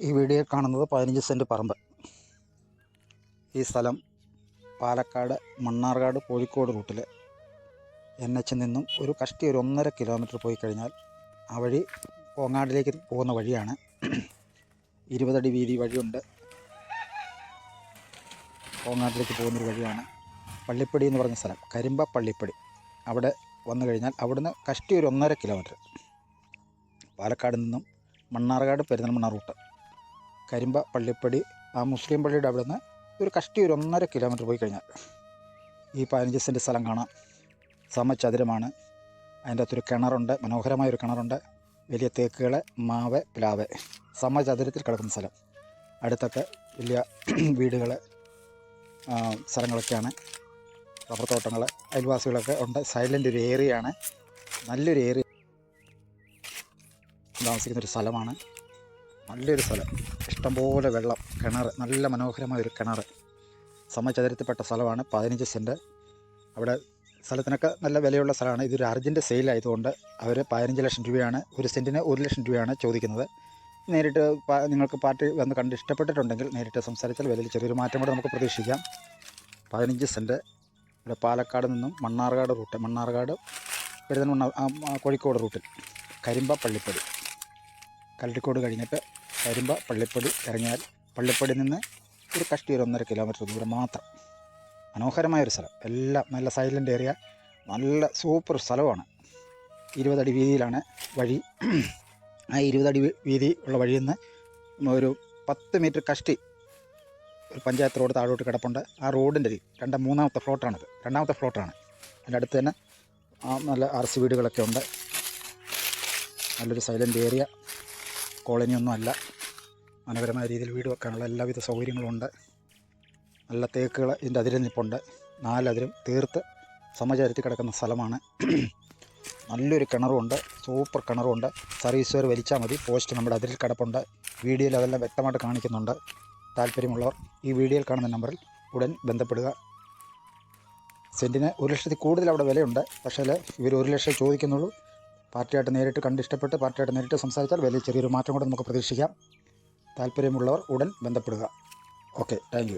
ഈ വീഡിയോ കാണുന്നത് പതിനഞ്ച് സെന്റ് പറമ്പ്. ഈ സ്ഥലം പാലക്കാട് മണ്ണാർക്കാട് കോഴിക്കോട് റൂട്ടിൽ എൻ എച്ചിൽ നിന്നും ഒരു കഷ്ടി ഒരു ഒന്നര കിലോമീറ്റർ പോയി കഴിഞ്ഞാൽ ആ വഴി കോങ്ങാടിലേക്ക് പോകുന്ന വഴിയാണ്. ഇരുപതടി വീതി വഴിയുണ്ട്. കോങ്ങാട്ടിലേക്ക് പോകുന്നൊരു വഴിയാണ് പള്ളിപ്പടി എന്ന് പറഞ്ഞ സ്ഥലം. കരിമ്പ പള്ളിപ്പടി. അവിടെ വന്നു കഴിഞ്ഞാൽ അവിടുന്ന് കഷ്ടി ഒരു ഒന്നര കിലോമീറ്റർ. പാലക്കാട് നിന്നും മണ്ണാർക്കാട് പെരുന്തൽമണ്ണ റൂട്ട്. കരിമ്പ പള്ളിപ്പടി ആ മുസ്ലിം പള്ളിയുടെ അവിടെ നിന്ന് ഒരു കഷ്ടി ഒരു ഒന്നര കിലോമീറ്റർ പോയി കഴിഞ്ഞാൽ ഈ പതിനഞ്ച് സെന്റ് സ്ഥലം കാണാം. സമചതുരമാണ്. അതിന്റെ അകത്തൊരു കിണറുണ്ട് മനോഹരമായ ഒരു കിണറുണ്ട്. വലിയ തേക്കുകൾ മാവ് പ്ലാവ്. സമചതുരത്തിൽ കിടക്കുന്ന സ്ഥലം. അടുത്തൊക്കെ വലിയ വീടുകൾ സ്ഥലങ്ങളൊക്കെയാണ്. റബ്ബർ തോട്ടങ്ങൾ അയൽവാസികളൊക്കെ ഉണ്ട്. സൈലന്റ് ഒരു ഏരിയയാണ് നല്ലൊരു ഏരിയ താമസിക്കുന്നൊരു സ്ഥലമാണ്. നല്ലൊരു സ്ഥലം. ഇഷ്ടംപോലെ വെള്ളം കിണർ നല്ല മനോഹരമായ ഒരു കിണർ സമചതുരത്തിൽപ്പെട്ട സ്ഥലമാണ് പതിനഞ്ച് സെന്റ് അവിടെ സ്ഥലത്തിനൊക്കെ നല്ല വിലയുള്ള സ്ഥലമാണ്. ഇതൊരു അർജന്റ് സെയിലായതുകൊണ്ട് അവർ പതിനഞ്ച് ലക്ഷം രൂപയാണ് ഒരു സെന്റിന് ഒരു ലക്ഷം രൂപയാണ് ചോദിക്കുന്നത്. നേരിട്ട് നിങ്ങൾക്ക് പാർട്ടി വന്ന് കണ്ട് ഇഷ്ടപ്പെട്ടിട്ടുണ്ടെങ്കിൽ നേരിട്ട് സംസാരിച്ചാൽ വിലയിൽ ചെറിയൊരു മാറ്റം കൂടെ നമുക്ക് പ്രതീക്ഷിക്കാം. പതിനഞ്ച് സെന്റ് ഇവിടെ പാലക്കാട് നിന്നും മണ്ണാർക്കാട് റൂട്ട് ആ, ആ, കോഴിക്കോട് റൂട്ടിൽ കരിമ്പ പള്ളിപ്പടി കല്ലടിക്കോട് കഴിഞ്ഞിട്ട് വരുമ്പോൾ പള്ളിപ്പടി ഇറങ്ങിയാൽ പള്ളിപ്പടി നിന്ന് ഒരു കഷ്ടി ഒരു ഒന്നര കിലോമീറ്റർ ദൂരം മാത്രം. മനോഹരമായ ഒരു സ്ഥലം. എല്ലാം നല്ല സൈലന്റ് ഏരിയ നല്ല സൂപ്പർ സ്ഥലമാണ്. ഇരുപതടി വീതിയിലാണ് വഴി. ആ ഇരുപതടി വീതി ഉള്ള വഴിയിൽ നിന്ന് ഒരു പത്ത് മീറ്റർ കഷ്ടി ഒരു പഞ്ചായത്ത് റോഡ് താഴോട്ട് കിടപ്പുണ്ട്. ആ റോഡിന്റെ രണ്ടാം മൂന്നാമത്തെ ഫ്ലോട്ടാണിത് രണ്ടാമത്തെ ഫ്ലോട്ടാണ് അതിന്റെ അടുത്ത് തന്നെ നല്ല ആർ സി വീടുകളൊക്കെ ഉണ്ട്. നല്ലൊരു സൈലന്റ് ഏരിയ കോളനിയൊന്നും അല്ല മനോഹരമായ രീതിയിൽ വീട് വെക്കാനുള്ള എല്ലാവിധ സൗകര്യങ്ങളും ഉണ്ട് നല്ല തേക്കുകൾ ഇതിന്റെ അതിരിൽ നിൽപ്പുണ്ട് നാലതിരും തീർത്ത് സമചാരത്തിൽ കിടക്കുന്ന സ്ഥലമാണ്. നല്ലൊരു കിണറുമുണ്ട്. സൂപ്പർ കിണറുമുണ്ട്. സർവീസ് വരെ വലിച്ചാൽ മതി. പോസ്റ്റ് നമ്മുടെ അതിരിൽ കിടപ്പുണ്ട്. വീഡിയോയിൽ അതെല്ലാം വ്യക്തമായിട്ട് കാണിക്കുന്നുണ്ട്. താല്പര്യമുള്ളവർ ഈ വീഡിയോയിൽ കാണുന്ന നമ്പറിൽ ഉടൻ ബന്ധപ്പെടുക. സെന്റിന് ഒരു ലക്ഷത്തിൽ കൂടുതൽ അവിടെ വിലയുണ്ട്. പക്ഷേ ഇവർ ഒരു ലക്ഷം ചോദിക്കുന്നുള്ളൂ. പാർട്ടിയായിട്ട് നേരിട്ട് കണ്ടിഷ്ടപ്പെട്ട് പാർട്ടിയായിട്ട് നേരിട്ട് സംസാരിച്ചാൽ വലിയ ചെറിയൊരു മാറ്റം കൂടെ നമുക്ക് പ്രതീക്ഷിക്കാം. താല്പര്യമുള്ളവർ ഉടൻ ബന്ധപ്പെടുക. Okay thank